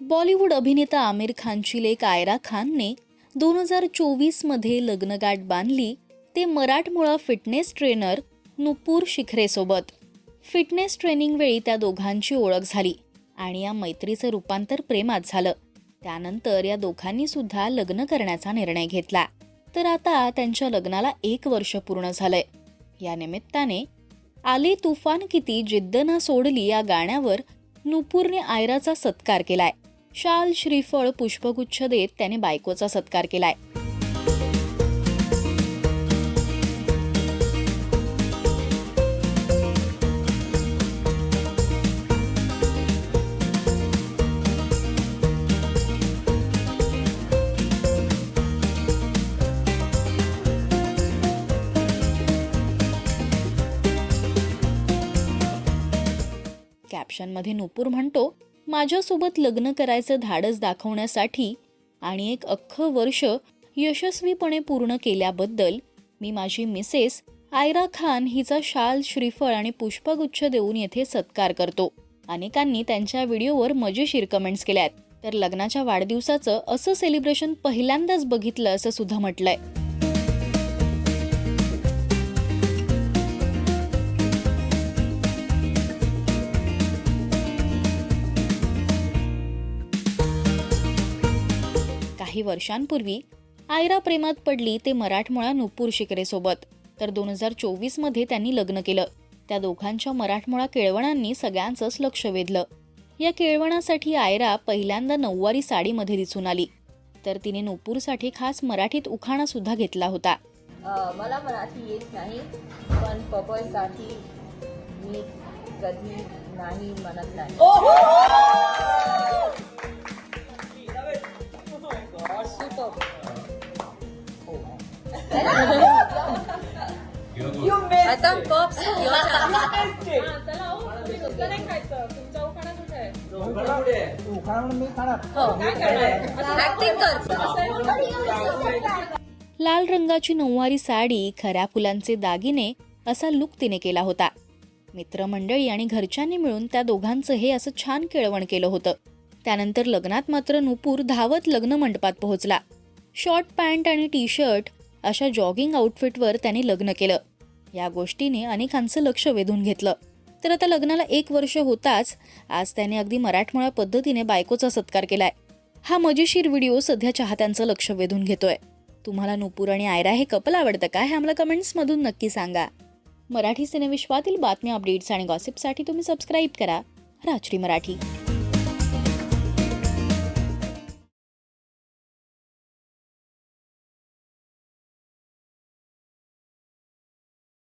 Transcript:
बॉलिवूड अभिनेता आमिर खानची लेक आयरा खानने दोन हजार चोवीसमध्ये लग्नगाठ बांधली. ते मराठमोळा फिटनेस ट्रेनर नुपूर शिखरेसोबत फिटनेस ट्रेनिंग वेळी त्या दोघांची ओळख झाली आणि या मैत्रीचं रूपांतर प्रेमात झालं. त्यानंतर या दोघांनी सुद्धा लग्न करण्याचा निर्णय घेतला. तर आता त्यांच्या लग्नाला एक वर्ष पूर्ण झालंय. या निमित्ताने आले तुफान किती जिद्द ना सोडली या गाण्यावर नुपूरने आयराचा सत्कार केलाय. शाल श्रीफळ पुष्पगुच्छ देत त्याने बायकोचा सत्कार केलाय. कॅप्शनमध्ये नुपूर म्हणतो माझ्यासोबत लग्न करायचं धाडस दाखवण्यासाठी आणि एक अख्खं वर्ष यशस्वीपणे पूर्ण केल्याबद्दल मी माझी मिसेस आयरा खान हिचा शाल श्रीफळ आणि पुष्पगुच्छ देऊन येथे सत्कार करतो. अनेकांनी त्यांच्या व्हिडिओवर मजेशीर कमेंट्स केल्या आहेत तर लग्नाच्या वाढदिवसाचं असं सेलिब्रेशन पहिल्यांदाच बघितलं असं सुद्धा म्हटलंय. काही वर्षांपूर्वी आयरा प्रेमात पडली ते मराठमोळा नुपूर शिकरेसोबत. तर दोन हजार चोवीसमध्ये त्यांनी लग्न केलं. त्या दोघांच्या मराठमोळा केळवणांनी सगळ्यांचंच लक्ष वेधलं. या केळवणासाठी आयरा पहिल्यांदा नऊवारी साडीमध्ये दिसून आली. तर तिने नुपूरसाठी खास मराठीत उखाणा सुद्धा घेतला होता. मला मराठी येत नाही पण पपईसाठी मी कधी नाही म्हणत नाही. आता पप्स ऍक्टिंग हो. कर. लाल रंगाची नऊवारी साडी खऱ्या फुलांचे दागिने असा लुक तिने केला होता. मित्रमंडळी आणि घरच्यांनी मिळून त्या दोघांचं हे असं छान केळवण केलं होतं. त्यानंतर लग्नात मात्र नुपूर धावत लग्न मंडपात पोहोचला. शॉर्ट पॅन्ट आणि टी शर्ट अशा जॉगिंग आउटफिटवर त्याने लग्न केलं. या गोष्टीने अनेकांचं लक्ष वेधून घेतलं. तर आता लग्नाला एक वर्ष होताच आज त्याने अगदी मराठमोळ्या पद्धतीने बायकोचा सत्कार केलाय. हा मजेशीर व्हिडिओ सध्या चाहत्यांचं लक्ष वेधून घेतोय. तुम्हाला नुपूर आणि आयरा हे कपल आवडतं का हे आम्हाला कमेंट्समधून नक्की सांगा. मराठी सिनेविश्वातील बातम्या अपडेट्स आणि गॉसिपसाठी तुम्ही सबस्क्राईब करा. राजश्री मराठी.